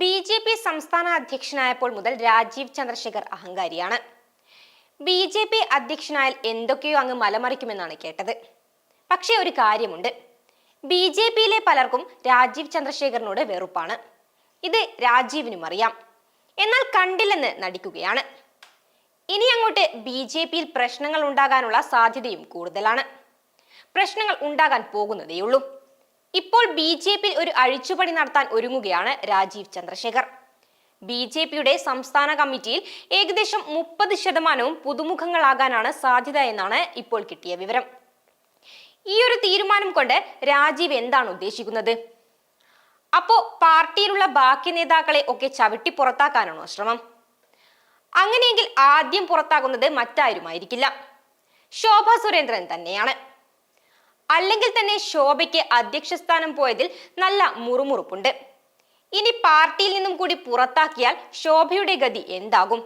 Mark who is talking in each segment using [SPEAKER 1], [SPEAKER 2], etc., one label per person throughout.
[SPEAKER 1] B J P സംസ്ഥാന അധ്യക്ഷനായപ്പോൾ മുതൽ രാജീവ് ചന്ദ്രശേഖർ അഹങ്കാരിയാണ്. ബി ജെ പി അധ്യക്ഷനായാൽ എന്തൊക്കെയോ അങ്ങ് മലമറിക്കുമെന്നാണ് കേട്ടത്. പക്ഷേ ഒരു കാര്യമുണ്ട്. ബി ജെ പിയിലെ പലർക്കും രാജീവ് ചന്ദ്രശേഖറിനോട് വെറുപ്പാണ്. ഇത് രാജീവിനും അറിയാം. എന്നാൽ കണ്ടില്ലെന്ന് നടിക്കുകയാണ്. ഇനി അങ്ങോട്ട് ബി ജെ പിയിൽ പ്രശ്നങ്ങൾ ഉണ്ടാകാനുള്ള സാധ്യതയും കൂടുതലാണ്. പ്രശ്നങ്ങൾ ഉണ്ടാകാൻ പോകുന്നതേയുള്ളൂ. ഇപ്പോൾ ബി ജെ പിയിൽ ഒരു അഴിച്ചുപണി നടത്താൻ ഒരുങ്ങുകയാണ് രാജീവ് ചന്ദ്രശേഖർ. ബി ജെ പിയുടെ സംസ്ഥാന കമ്മിറ്റിയിൽ ഏകദേശം മുപ്പത് ശതമാനവും പുതുമുഖങ്ങളാകാനാണ് സാധ്യത എന്നാണ് ഇപ്പോൾ കിട്ടിയ വിവരം. ഈ ഒരു തീരുമാനം കൊണ്ട് രാജീവ് എന്താണ് ഉദ്ദേശിക്കുന്നത്? അപ്പോ പാർട്ടിയിലുള്ള ബാക്കി നേതാക്കളെ ഒക്കെ ചവിട്ടി പുറത്താക്കാനാണോ ശ്രമം? അങ്ങനെയെങ്കിൽ ആദ്യം പുറത്താകുന്നത് മറ്റാരുമായിരിക്കില്ല. ശോഭ സുരേന്ദ്രൻ തന്നെയാണ്. അല്ലെങ്കിൽ തന്നെ ശോഭയ്ക്ക് അധ്യക്ഷ സ്ഥാനം പോയതിൽ നല്ല മുറുമുറുപ്പുണ്ട്. ഇനി പാർട്ടിയിൽ നിന്നും കൂടി പുറത്താക്കിയാൽ ശോഭയുടെ ഗതി എന്താകും?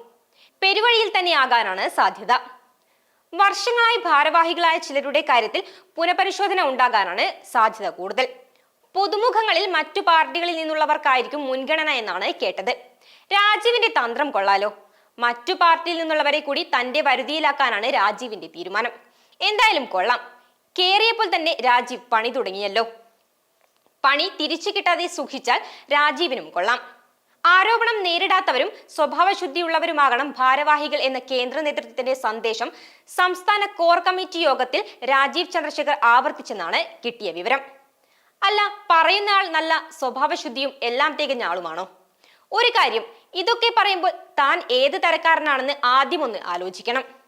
[SPEAKER 1] പെരുവഴിയിൽ തന്നെ ആകാനാണ് സാധ്യത. വർഷങ്ങളായി ഭാരവാഹികളായ ചിലരുടെ കാര്യത്തിൽ പുനഃപരിശോധന ഉണ്ടാകാനാണ് സാധ്യത കൂടുതൽ. പുതുമുഖങ്ങളിൽ മറ്റു പാർട്ടികളിൽ നിന്നുള്ളവർക്കായിരിക്കും മുൻഗണന എന്നാണ് കേട്ടത്. രാജീവിന്റെ തന്ത്രം കൊള്ളാലോ. മറ്റു പാർട്ടിയിൽ നിന്നുള്ളവരെ കൂടി തന്റെ വരുതിയിലാക്കാനാണ് രാജീവിന്റെ തീരുമാനം. എന്തായാലും കൊള്ളാം. കേറിയപ്പോൾ തന്നെ രാജീവ് പണി തുടങ്ങിയല്ലോ. പണി തിരിച്ചു കിട്ടാതെ സുഖിച്ചാൽ രാജീവിനും കൊള്ളാം. ആരോപണം നേരിടാത്തവരും സ്വഭാവശുദ്ധിയുള്ളവരുമാകണം ഭാരവാഹികൾ എന്ന കേന്ദ്ര നേതൃത്വത്തിന്റെ സന്ദേശം സംസ്ഥാന കോർ കമ്മിറ്റി യോഗത്തിൽ രാജീവ് ചന്ദ്രശേഖർ ആവർത്തിച്ചെന്നാണ് കിട്ടിയ വിവരം. അല്ല പറയുന്ന ആൾ നല്ല സ്വഭാവശുദ്ധിയും എല്ലാം തികഞ്ഞ ആളുമാണോ? ഒരു കാര്യം ഇതൊക്കെ പറയുമ്പോൾ താൻ ഏത് തരക്കാരനാണെന്ന് ആദ്യമൊന്ന് ആലോചിക്കണം.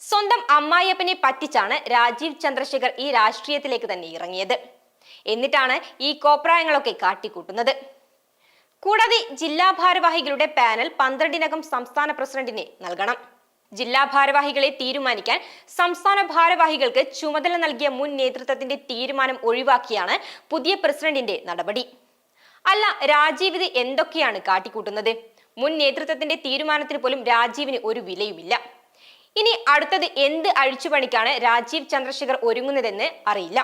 [SPEAKER 1] സ്വന്തം അമ്മായിയപ്പനെ പറ്റിച്ചാണ് രാജീവ് ചന്ദ്രശേഖർ ഈ രാഷ്ട്രീയത്തിലേക്ക് തന്നെ ഇറങ്ങിയത്. എന്നിട്ടാണ് ഈ കോപ്രായങ്ങളൊക്കെ കാട്ടിക്കൂട്ടുന്നത്. കൂടാതെ ജില്ലാ ഭാരവാഹികളുടെ പാനൽ പന്ത്രണ്ടിനകം സംസ്ഥാന പ്രസിഡന്റിനെ നൽകണം. ജില്ലാ ഭാരവാഹികളെ തീരുമാനിക്കാൻ സംസ്ഥാന ഭാരവാഹികൾക്ക് ചുമതല നൽകിയ മുൻ നേതൃത്വത്തിന്റെ തീരുമാനം ഒഴിവാക്കിയാണ് പുതിയ പ്രസിഡന്റിന്റെ നടപടി. അല്ല രാജീവ് ഇത് എന്തൊക്കെയാണ് കാട്ടിക്കൂട്ടുന്നത്? മുൻ നേതൃത്വത്തിന്റെ തീരുമാനത്തിന് പോലും രാജീവിന് ഒരു വിലയുമില്ല. ഇനി അടുത്തത് എന്ത് അഴിച്ചുപണിക്കാണ് രാജീവ് ചന്ദ്രശേഖർ ഒരുങ്ങുന്നതെന്ന് അറിയില്ല.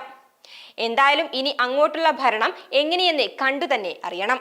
[SPEAKER 1] എന്തായാലും ഇനി അങ്ങോട്ടുള്ള ഭരണം എങ്ങനെയെന്ന് കണ്ടു തന്നെ അറിയണം.